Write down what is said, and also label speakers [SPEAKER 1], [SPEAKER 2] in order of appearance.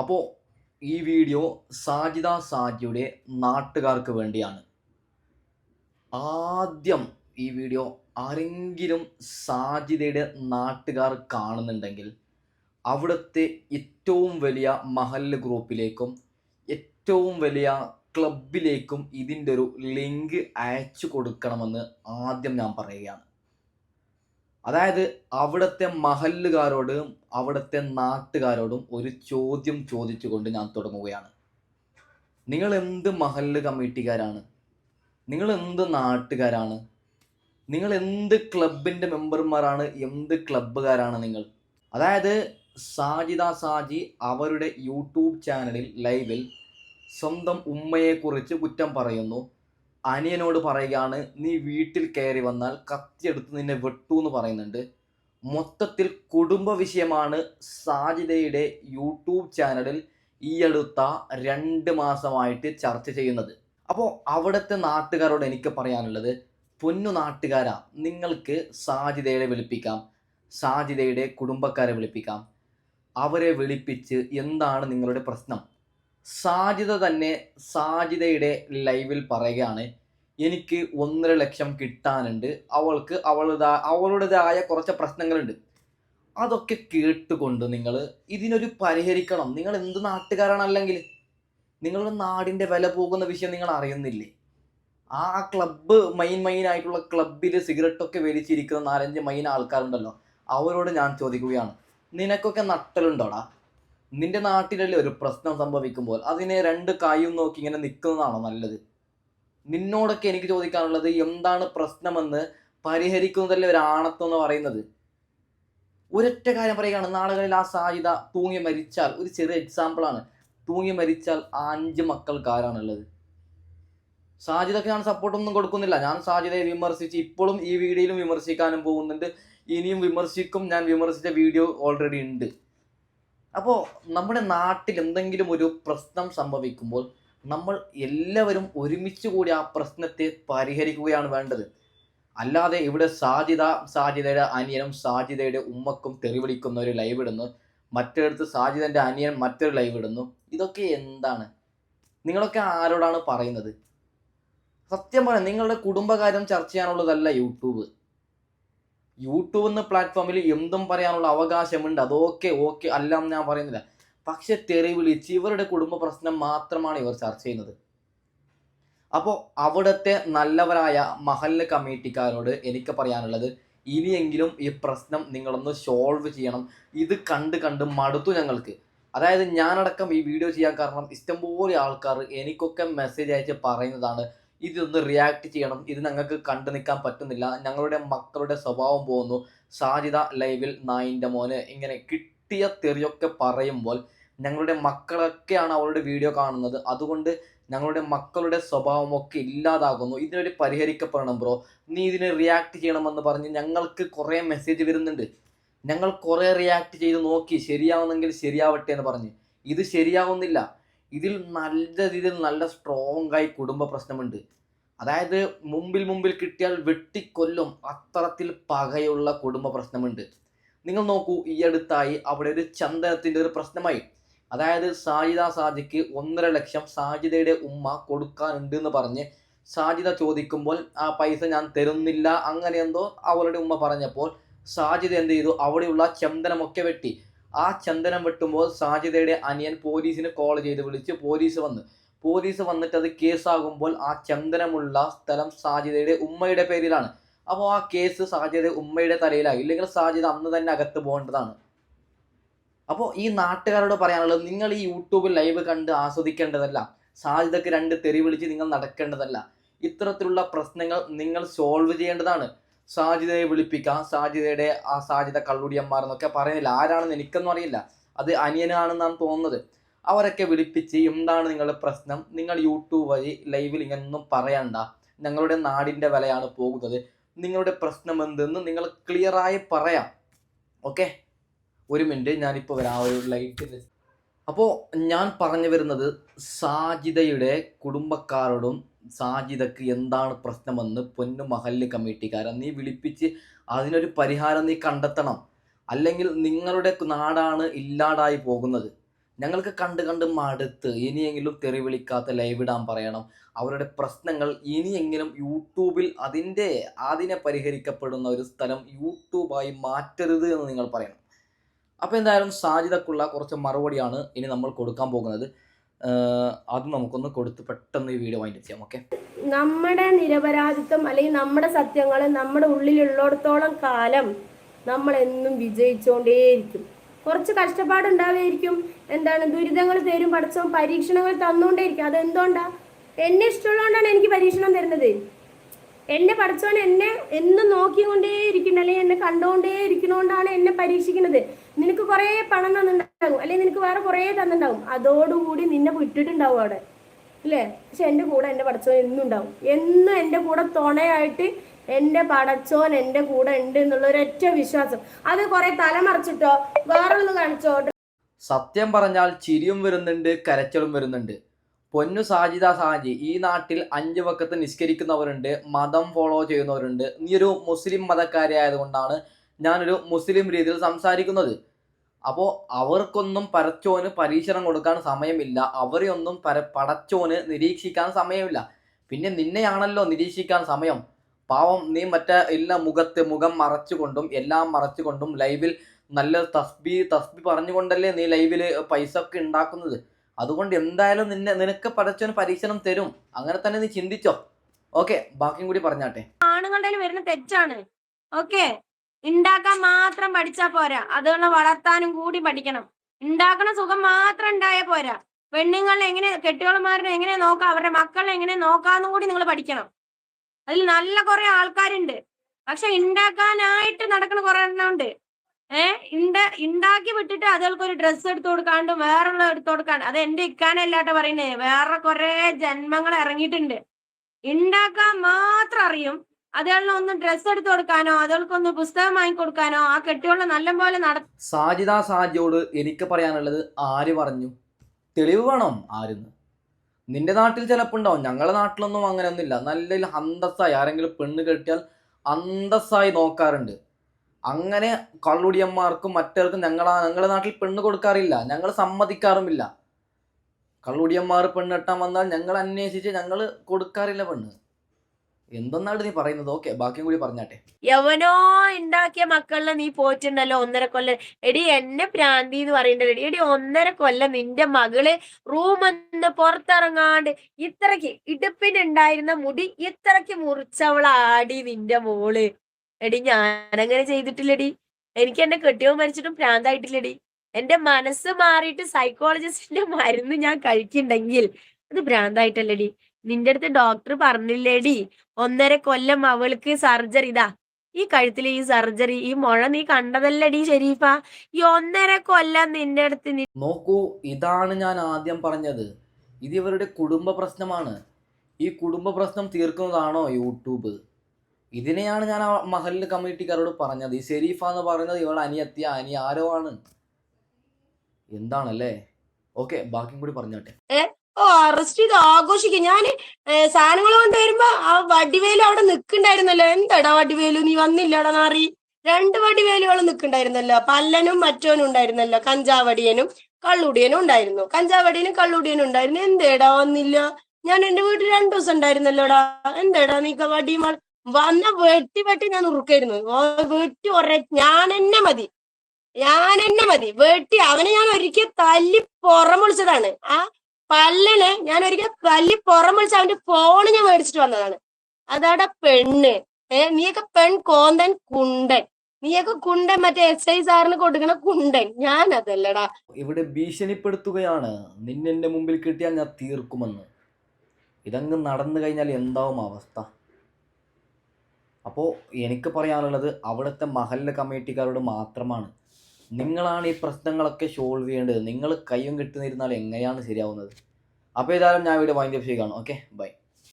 [SPEAKER 1] അപ്പോൾ ഈ വീഡിയോ സാജിദ സാജിയുടെ നാട്ടുകാർക്ക് വേണ്ടിയാണ്. ആദ്യം ഈ വീഡിയോ ആരെങ്കിലും സാജിദയുടെ നാട്ടുകാർ കാണുന്നുണ്ടെങ്കിൽ അവിടുത്തെ ഏറ്റവും വലിയ മഹല്ല് ഗ്രൂപ്പിലേക്കും ഏറ്റവും വലിയ ക്ലബിലേക്കും ഇതിന്റെ ഒരു ലിങ്ക് അയച്ചു കൊടുക്കണമെന്ന് ആദ്യം ഞാൻ പറയുകയാണ്. അതായത് അവിടുത്തെ മഹല്ലുകാരോടും അവിടുത്തെ നാട്ടുകാരോടും ഒരു ചോദ്യം ചോദിച്ചുകൊണ്ട് ഞാൻ തുടങ്ങുകയാണ്. നിങ്ങൾ എന്ത് മഹല്ല് കമ്മിറ്റിക്കാരാണ്? നിങ്ങൾ എന്ത് നാട്ടുകാരാണ്? നിങ്ങൾ എന്ത് ക്ലബിന്റെ മെമ്പർമാരാണ്? എന്ത് ക്ലബ്ബുകാരാണ് നിങ്ങൾ? അതായത് സാജിദ സാജി അവരുടെ യൂട്യൂബ് ചാനലിൽ ലൈവിൽ സ്വന്തം ഉമ്മയെക്കുറിച്ച് കുറ്റം പറയുന്നു. അനിയനോട് പറയുകയാണ് നീ വീട്ടിൽ കയറി വന്നാൽ കത്തിയെടുത്ത് നിന്നെ വെട്ടു എന്ന് പറയുന്നുണ്ട്. മൊത്തത്തിൽ കുടുംബ വിഷയമാണ് സാജിദയുടെ യൂട്യൂബ് ചാനലിൽ ഈ അടുത്ത രണ്ട് മാസമായിട്ട് ചർച്ച ചെയ്യുന്നത്. അപ്പോൾ അവിടുത്തെ നാട്ടുകാരോട് എനിക്ക് പറയാനുള്ളത് പൊന്നു നാട്ടുകാരാ നിങ്ങൾക്ക് സാജിദയെ വിളിപ്പിക്കാം സാജിദയുടെ കുടുംബക്കാരെ വിളിപ്പിക്കാം. അവരെ വിളിപ്പിച്ച് എന്താണ് നിങ്ങളുടെ പ്രശ്നം? സാജിദ തന്നെ സാജിദയുടെ ലൈവിൽ പറയുകയാണ്. എനിക്ക് ഒന്നര ലക്ഷം കിട്ടാനുണ്ട്. അവൾക്ക് അവളുടെ അവളുടേതായ കുറച്ച് പ്രശ്നങ്ങളുണ്ട്. അതൊക്കെ കേട്ടുകൊണ്ട് നിങ്ങൾ ഇതിനൊരു പരിഹരിക്കണം. നിങ്ങൾ എന്ത് നാട്ടുകാരാണല്ലെങ്കിൽ നിങ്ങളുടെ നാടിന്റെ വില പോകുന്ന വിഷയം നിങ്ങൾ അറിയുന്നില്ലേ? ആ ക്ലബ്ബ് മെയിൻ മെയിൻ ആയിട്ടുള്ള ക്ലബിൽ സിഗരറ്റൊക്കെ വലിച്ചിരിക്കുന്ന നാലഞ്ച് മെയിൻ ആൾക്കാരുണ്ടല്ലോ. അവരോട് ഞാൻ ചോദിക്കുകയാണ്. നിനക്കൊക്കെ നട്ടലുണ്ടോടാ? നിന്റെ നാട്ടിലല്ലേ ഒരു പ്രശ്നം സംഭവിക്കുമ്പോൾ അതിനെ രണ്ട് കായും നോക്കി ഇങ്ങനെ നിൽക്കുന്നതാണോ നല്ലത്? നിന്നോടൊക്കെ എനിക്ക് ചോദിക്കാനുള്ളത് എന്താണ് പ്രശ്നമെന്ന് പരിഹരിക്കുന്നതല്ലേ ഒരു ആണത്വം എന്ന് പറയുന്നത്? ഒരൊറ്റ കാര്യം പറയുകയാണ് നാളുകളിൽ ആ സാധ്യത തൂങ്ങി മരിച്ചാൽ ഒരു ചെറിയ എക്സാമ്പിളാണ് തൂങ്ങി മരിച്ചാൽ അഞ്ച് മക്കൾക്ക് ആരാണുള്ളത്? സാജിദക്ക് ഞാൻ സപ്പോർട്ടൊന്നും കൊടുക്കുന്നില്ല. ഞാൻ സാജിദയെ വിമർശിച്ച് ഇപ്പോഴും ഈ വീഡിയോയിലും വിമർശിക്കാനും പോകുന്നുണ്ട്. ഇനിയും വിമർശിക്കും ഞാൻ വിമർശിച്ച വീഡിയോ ഓൾറെഡി ഉണ്ട്. അപ്പോൾ നമ്മുടെ നാട്ടിൽ എന്തെങ്കിലും ഒരു പ്രശ്നം സംഭവിക്കുമ്പോൾ നമ്മൾ എല്ലാവരും ഒരുമിച്ച് കൂടി ആ പ്രശ്നത്തെ പരിഹരിക്കുകയാണ് വേണ്ടത്. അല്ലാതെ ഇവിടെ സാധ്യത സാധ്യതയുടെ അനിയനും സാധ്യതയുടെ ഉമ്മക്കും തെറിവിളിക്കുന്ന ഒരു ലൈവ് ഇടുന്നു. മറ്റൊരിടത്ത് സാജിദന്റെ അനിയൻ മറ്റൊരു ലൈവ് ഇടുന്നു. ഇതൊക്കെ എന്താണ്? നിങ്ങളൊക്കെ ആരോടാണ് പറയുന്നത്? സത്യം പറയാം നിങ്ങളുടെ കുടുംബകാര്യം ചർച്ച ചെയ്യാനുള്ളതല്ല യൂട്യൂബ്. യൂട്യൂബ് എന്ന പ്ലാറ്റ്ഫോമിൽ എന്തും പറയാനുള്ള അവകാശമുണ്ട്. അതൊക്കെ ഓക്കെ അല്ല എന്ന് ഞാൻ പറയുന്നില്ല. പക്ഷെ തെറി വിളിച്ച് ഇവരുടെ കുടുംബ പ്രശ്നം മാത്രമാണ് ഇവർ ചർച്ച ചെയ്യുന്നത്. അപ്പോൾ അവിടുത്തെ നല്ലവരായ മഹല്ല കമ്മിറ്റിക്കാരോട് എനിക്ക് പറയാനുള്ളത് ഇനിയെങ്കിലും ഈ പ്രശ്നം നിങ്ങളൊന്ന് സോൾവ് ചെയ്യണം. ഇത് കണ്ട് കണ്ട് മടുത്തു ഞങ്ങൾക്ക്. അതായത് ഞാനടക്കം ഈ വീഡിയോ ചെയ്യാൻ കാരണം ഇഷ്ടംപോലെ ആൾക്കാർ എനിക്കൊക്കെ മെസ്സേജ് അയച്ച് പറയുന്നതാണ് ഇതൊന്ന് റിയാക്ട് ചെയ്യണം. ഇത് ഞങ്ങൾക്ക് കണ്ടു നിൽക്കാൻ പറ്റുന്നില്ല. ഞങ്ങളുടെ മക്കളുടെ സ്വഭാവം പോകുന്നു. സാധ്യത ലൈവിൽ നായിന്റെ മോന്. ഇങ്ങനെ കിട്ടിയ തെറിയൊക്കെ പറയുമ്പോൾ ഞങ്ങളുടെ മക്കളൊക്കെയാണ് അവളുടെ വീഡിയോ കാണുന്നത്. അതുകൊണ്ട് ഞങ്ങളുടെ മക്കളുടെ സ്വഭാവമൊക്കെ ഇല്ലാതാകുന്നു. ഇതിനൊരു പരിഹരിക്കപ്പെടണം ബ്രോ. നീ ഇതിനെ റിയാക്ട് ചെയ്യണമെന്ന് പറഞ്ഞ് ഞങ്ങൾക്ക് കുറേ മെസ്സേജ് വരുന്നുണ്ട്. ഞങ്ങൾ കുറേ റിയാക്ട് ചെയ്ത് നോക്കി. ശരിയാവുന്നെങ്കിൽ ശരിയാവട്ടെ എന്ന് പറഞ്ഞ്. ഇത് ശരിയാവുന്നില്ല. ഇതിൽ നല്ല രീതിയിൽ നല്ല സ്ട്രോങ് ആയി കുടുംബ പ്രശ്നമുണ്ട്. അതായത് മുമ്പിൽ മുമ്പിൽ കിട്ടിയാൽ വെട്ടിക്കൊല്ലും അത്തരത്തിൽ പകയുള്ള കുടുംബ പ്രശ്നമുണ്ട്. നിങ്ങൾ നോക്കൂ ഈ അടുത്തായി അവിടെ ഒരു ചന്ദനത്തിന്റെ ഒരു പ്രശ്നമായി. അതായത് സാജിദ സാജിക്ക് ഒന്നര ലക്ഷം സാജിദയുടെ ഉമ്മ കൊടുക്കാനുണ്ട് എന്ന് പറഞ്ഞ് സാജിദ ചോദിക്കുമ്പോൾ ആ പൈസ ഞാൻ തരുന്നില്ല. അങ്ങനെ എന്തോ അവളുടെ ഉമ്മ പറഞ്ഞപ്പോൾ സാജിദ എന്ത് ചെയ്തു? അവിടെയുള്ള ചന്ദനമൊക്കെ വെട്ടി. ആ ചന്ദനം വെട്ടുമ്പോൾ സാജിദയുടെ അനിയൻ പോലീസിന് കോൾ ചെയ്ത് വിളിച്ച് പോലീസ് വന്ന്. പോലീസ് വന്നിട്ട് അത് കേസാകുമ്പോൾ ആ ചന്ദനമുള്ള സ്ഥലം സാജിദയുടെ ഉമ്മയുടെ പേരിലാണ്. അപ്പോൾ ആ കേസ് സാജിദയുടെ ഉമ്മയുടെ തലയിലായി. ഇല്ലെങ്കിൽ സാജിദ അന്ന് തന്നെ അകത്ത് പോകേണ്ടതാണ്. അപ്പോൾ ഈ നാട്ടുകാരോട് പറയാനുള്ളത് നിങ്ങൾ ഈ യൂട്യൂബിൽ ലൈവ് കണ്ട് ആസ്വദിക്കേണ്ടതല്ല. സാജിദക്ക് രണ്ട് തെറി വിളിച്ച് നിങ്ങൾ നടക്കേണ്ടതല്ല. ഇത്തരത്തിലുള്ള പ്രശ്നങ്ങൾ നിങ്ങൾ സോൾവ് ചെയ്യേണ്ടതാണ്. സാജിദയെ വിളിപ്പിക്കാം സാജിദയുടെ ആ സാജിദ കള്ളുടിയന്മാർ എന്നൊക്കെ പറയുന്നില്ല. ആരാണെന്ന് എനിക്കൊന്നും അറിയില്ല. അത് അനിയനാണെന്നാണ് തോന്നുന്നത്. അവരൊക്കെ വിളിപ്പിച്ച് എന്താണ് നിങ്ങളുടെ പ്രശ്നം? നിങ്ങൾ യൂട്യൂബ് വഴി ലൈവിൽ ഇങ്ങനൊന്നും പറയണ്ട. ഞങ്ങളുടെ നാടിന്റെ വിലയാണ് പോകുന്നത്. നിങ്ങളുടെ പ്രശ്നം എന്തെന്ന് നിങ്ങൾ ക്ലിയറായി പറയാം. ഓക്കെ ഒരു മിനിറ്റ് ഞാനിപ്പോൾ വരാം. ഒരു ലൈറ്റ് അപ്പോൾ ഞാൻ പറഞ്ഞു വരുന്നത് സാജിദയുടെ കുടുംബക്കാരോടും സാജിദക്ക് എന്താണ് പ്രശ്നമെന്ന് പൊന്നു മഹല്ല് കമ്മിറ്റിക്കാരൻ നീ വിളിപ്പിച്ച് അതിനൊരു പരിഹാരം നീ കണ്ടെത്തണം. അല്ലെങ്കിൽ നിങ്ങളുടെ നാടാണ് ഇല്ലാതായി പോകുന്നത്. ഞങ്ങൾക്ക് കണ്ട് കണ്ട് മടുത്ത് ഇനിയെങ്കിലും തെറി വിളിക്കാത്ത ലൈവ് ഇടാൻ പറയണം. അവരുടെ പ്രശ്നങ്ങൾ ഇനിയെങ്കിലും യൂട്യൂബിൽ അതിന്റെ അതിനെ പരിഹരിക്കപ്പെടുന്ന ഒരു സ്ഥലം യൂട്യൂബായി മാറ്റരുത് എന്ന് നിങ്ങൾ പറയണം. അപ്പോൾ എന്തായാലും സാധ്യതക്കുള്ള കുറച്ച് മറുപടിയാണ് ഇനി നമ്മൾ കൊടുക്കാൻ പോകുന്നത്. അത് നമുക്കൊന്ന് കൊടുത്ത് പെട്ടെന്ന് ഈ വീഡിയോ വൈൻഡ് ചെയ്യാം ഓക്കെ
[SPEAKER 2] നമ്മുടെ നിരപരാധിത്വം അല്ലെങ്കിൽ നമ്മുടെ സത്യങ്ങൾ നമ്മുടെ ഉള്ളിലുള്ളിടത്തോളം കാലം നമ്മൾ എന്നും വിജയിച്ചുകൊണ്ടേയിരിക്കും കുറച്ച് കഷ്ടപ്പാടുണ്ടാവുകയായിരിക്കും എന്താണ് ദുരിതങ്ങൾ തരും പഠിച്ചോ പരീക്ഷണങ്ങൾ തന്നുകൊണ്ടേയിരിക്കും അതെന്തുകൊണ്ടാണ് എന്നെ ഇഷ്ടമുള്ളതുകൊണ്ടാണ് എനിക്ക് പരീക്ഷണം തരുന്നത്. എന്നെ പഠിച്ചവൻ എന്നെ എന്നും നോക്കിക്കൊണ്ടേ ഇരിക്കുന്നു അല്ലെങ്കിൽ എന്നെ കണ്ടുകൊണ്ടേ ഇരിക്കണോണ്ടാണ് എന്നെ പരീക്ഷിക്കുന്നത്. നിനക്ക് കുറേ പണം തന്നിട്ടുണ്ടാകും അല്ലെങ്കിൽ നിനക്ക് വേറെ കുറേ തന്നിട്ടുണ്ടാകും. അതോടുകൂടി നിന്നെ വിട്ടിട്ടുണ്ടാവും അവിടെ ഇല്ലേ പക്ഷെ എന്റെ കൂടെ എന്റെ പടച്ചോൻ എന്നും ഉണ്ടാവും. എന്നും എന്റെ കൂടെ തുണയായിട്ട് എന്റെ പടച്ചോൻ എന്റെ കൂടെ ഉണ്ട് എന്നുള്ള ഒരൊറ്റ വിശ്വാസം. അത് കുറെ തലമറിച്ചിട്ടോ വേറൊന്ന് കാണിച്ചോ?
[SPEAKER 1] സത്യം പറഞ്ഞാൽ ചിരിയും വരുന്നുണ്ട് കരച്ചിലും വരുന്നുണ്ട്. പൊന്നു സാജിദ സാജി ഈ നാട്ടിൽ അഞ്ച് വക്കത്ത് നിസ്കരിക്കുന്നവരുണ്ട് മതം ഫോളോ ചെയ്യുന്നവരുണ്ട്. നീ ഒരു മുസ്ലിം മതക്കാരി ആയതുകൊണ്ടാണ് ഞാനൊരു മുസ്ലിം രീതിയിൽ സംസാരിക്കുന്നത്. അപ്പോൾ അവർക്കൊന്നും പരച്ചോന് പരീക്ഷണം കൊടുക്കാൻ സമയമില്ല. അവരെയൊന്നും പര പടച്ചോന് നിരീക്ഷിക്കാൻ സമയമില്ല. പിന്നെ നിന്നെയാണല്ലോ നിരീക്ഷിക്കാൻ സമയം. പാവം നീ മറ്റേ എല്ലാ മുഖത്ത് മുഖം മറച്ചുകൊണ്ടും എല്ലാം മറച്ചുകൊണ്ടും ലൈവിൽ നല്ല തസ്ബി തസ്ബി പറഞ്ഞുകൊണ്ടല്ലേ നീ ലൈവിൽ പൈസ ഒക്കെ ഉണ്ടാക്കുന്നത്. അതുകൊണ്ട് എന്തായാലും നിന്നെ നിനക്ക് പഠിച്ചൊരു പരീക്ഷണം തരും. അങ്ങനെ തന്നെ നീ ചിന്തിച്ചോ? ഓക്കെ ബാക്കിയും കൂടി പറഞ്ഞാട്ടെ.
[SPEAKER 2] ആണുങ്ങളുടെ വരുന്ന തെറ്റാണ്. ഓക്കെ ഉണ്ടാക്കാൻ മാത്രം പഠിച്ചാ പോരാ. അതുകൊണ്ട് വളർത്താനും കൂടി പഠിക്കണം. ഉണ്ടാക്കണ സുഖം മാത്രം ഉണ്ടായ പോരാ. പെണ്ണുങ്ങളെ എങ്ങനെ കെട്ടുകളന്മാരെ എങ്ങനെ നോക്കാം അവരുടെ മക്കളെ എങ്ങനെ നോക്കാന്നും കൂടി നിങ്ങൾ പഠിക്കണം. അതിൽ നല്ല കുറെ ആൾക്കാരുണ്ട്. പക്ഷെ ഉണ്ടാക്കാനായിട്ട് നടക്കുന്ന കുറെ എണ്ണം ഉണ്ട് ഉണ്ടാക്കി വിട്ടിട്ട് അതുകൾക്ക് ഒരു ഡ്രസ്സ് എടുത്തു കൊടുക്കാണ്ട് വേറുള്ള എടുത്തു കൊടുക്കാണ്ട്. അത് എന്റെ ഇക്കാനല്ലാട്ടോ പറയുന്നേ. വേറെ കുറെ ജന്മങ്ങൾ ഇറങ്ങിയിട്ടുണ്ട് ഉണ്ടാക്കാൻ മാത്രം അറിയും. അതുകളിൽ ഒന്ന് ഡ്രസ്സ് എടുത്തു കൊടുക്കാനോ അതുകൾക്കൊന്ന് പുസ്തകം വാങ്ങിക്കൊടുക്കാനോ ആ കെട്ടിയുള്ള നല്ലപോലെ നട
[SPEAKER 1] സാജിദ സാജിയോട് എനിക്ക് പറയാനുള്ളത് ആര് പറഞ്ഞു? തെളിവ് വേണം ആരെന്ന്? നിന്റെ നാട്ടിൽ ചിലപ്പോൾ ഉണ്ടാവും ഞങ്ങളുടെ നാട്ടിലൊന്നും അങ്ങനെ അങ്ങനെയൊന്നുമില്ല നല്ല അന്തസ്സായി ആരെങ്കിലും പെണ്ണ് കെട്ടിയാൽ അന്തസ്സായി നോക്കാറുണ്ട്. അങ്ങനെ കള്ളുടിയന്മാർക്കും മറ്റവർക്കും ഞങ്ങളാ ഞങ്ങളുടെ നാട്ടിൽ പെണ്ണ് കൊടുക്കാറില്ല. ഞങ്ങൾ സമ്മതിക്കാറുമില്ല. കള്ളുടിയന്മാർ പെണ്ണ് കെട്ടാൻ വന്നാൽ ഞങ്ങൾ അന്വേഷിച്ച് ഞങ്ങൾ കൊടുക്കാറില്ല പെണ്ണ്. എന്തെന്നാണ് നീ പറയുന്നത്? ഓക്കെ ബാക്കിയും കൂടി പറഞ്ഞാട്ടെ.
[SPEAKER 2] യവനോ ഉണ്ടാക്കിയ മക്കളിനെ നീ പോയിട്ടുണ്ടല്ലോ ഒന്നര കൊല്ലം. എടി എന്നെ പ്രാന്തി എന്ന് പറയണ്ടല്ലോ എടി ഒന്നര കൊല്ലം നിന്റെ മകൾ റൂമെന്ന് പുറത്തിറങ്ങാണ്ട് ഇത്രക്ക് ഇടുപ്പിനുണ്ടായിരുന്ന മുടി ഇത്രക്ക് മുറിച്ചവളാടി നിന്റെ മോൾ. എടി ഞാനങ്ങനെ ചെയ്തിട്ടില്ലടി. എനിക്ക് എന്റെ കെട്ടിയോ മരിച്ചിട്ടും പ്രാന്തായിട്ടില്ലടി എന്റെ മനസ്സ് മാറിയിട്ട് സൈക്കോളജിസ്റ്റിന്റെ മരുന്ന് ഞാൻ കഴിക്കുന്നുണ്ടെങ്കിൽ അത് ഭ്രാന്തായിട്ടല്ലടി. നിന്റെ അടുത്ത് ഡോക്ടർ പറഞ്ഞില്ലേടി ഒന്നര കൊല്ലം അവൾക്ക് സർജറി ഇതാ ഈ കഴുത്തിൽ ഈ സർജറി ഈ മുഴ നീ കണ്ടതല്ലടി ഷെരീഫ ഈ ഒന്നര കൊല്ലം നിന്റെ അടുത്ത്
[SPEAKER 1] നോക്കൂ ഇതാണ് ഞാൻ ആദ്യം പറഞ്ഞത്. ഇത് ഇവരുടെ കുടുംബ പ്രശ്നമാണ്. ഈ കുടുംബ പ്രശ്നം തീർക്കുന്നതാണോ യൂട്യൂബ്? ഇതിനെയാണ് ഞാൻ ആ മഹലിൽ കമ്മിറ്റിക്കാരോട് പറഞ്ഞത്. ഈ ഷെരീഫ എന്ന് പറയുന്നത് ഇവൾ അനിയത്തിയ അനി ആരോ ആണ്. എന്താണല്ലേ? ഓക്കെ ബാക്കിയും കൂടി പറഞ്ഞോട്ടെ.
[SPEAKER 2] ഓ അറസ്റ്റ് ചെയ്ത് ആഘോഷിക്കും. ഞാൻ സാധനങ്ങൾ കൊണ്ടുവരുമ്പോ ആ വടിവേലു അവിടെ നിക്കണ്ടായിരുന്നല്ലോ എന്താടാ വടിവേലു? നീ വന്നില്ലടാ നാറി. രണ്ട് വടിവേലുകൾ നിക്കണ്ടായിരുന്നല്ലോ പല്ലനും മറ്റോനും ഉണ്ടായിരുന്നല്ലോ. കഞ്ചാവടിയനും കള്ളുടിയനും ഉണ്ടായിരുന്നു. കഞ്ചാവടിയനും കള്ളുടിയനും ഉണ്ടായിരുന്നു. എന്തേടാ വന്നില്ല? ഞാൻ എന്റെ വീട്ടിൽ രണ്ടു ദിവസം ഉണ്ടായിരുന്നല്ലോടാ. എന്തേടാ നീ വടി വന്ന വെട്ടി വെട്ടി ഞാൻ ഉറുക്കായിരുന്നു. വെട്ടി ഒര ഞാൻ എന്നെ മതി. ഞാൻ എന്നെ മതി. വെട്ടി. അവനെ ഞാൻ ഒരിക്കൽ തല്ലി പുറമൊളിച്ചതാണ് ആ പല്ലനെ ഞാൻ ഒരിക്കൽ തല്ലി പുറം വിളിച്ച് അവന്റെ ഫോണ് ഞാൻ മേടിച്ചിട്ട് വന്നതാണ്. അതാടാ പെണ്ണ്. ഏ നീയൊക്കെ പെൺ കോന്തൻ കുണ്ടൻ. നീയൊക്കെ കുണ്ടൻ മറ്റേ എസ് ഐ സാറിന് കൊടുക്കണ കുണ്ടൻ. ഞാൻ അതല്ലടാ
[SPEAKER 1] ഇവിടെ ഭീഷണിപ്പെടുത്തുകയാണ്. നിന്നെന്റെ മുമ്പിൽ കിട്ടിയാൽ ഞാൻ തീർക്കുമെന്ന്. ഇതങ്ങ് നടന്നു കഴിഞ്ഞാൽ എന്താവും അവസ്ഥ? അപ്പോൾ എനിക്ക് പറയാനുള്ളത് അവിടുത്തെ മഹല്ല കമ്മിറ്റിക്കാരോട് മാത്രമാണ്. നിങ്ങളാണ് ഈ പ്രശ്നങ്ങളൊക്കെ സോൾവ് ചെയ്യേണ്ടത്. നിങ്ങൾ കയ്യും കിട്ടുന്നിരുന്നാൽ എങ്ങനെയാണ് ശരിയാവുന്നത്? അപ്പോൾ ഏതായാലും ഞാൻ ഇവിടെ വൈൻഡ് അപ്പ് ചെയ്യുകയാണ് ഓക്കെ ബൈ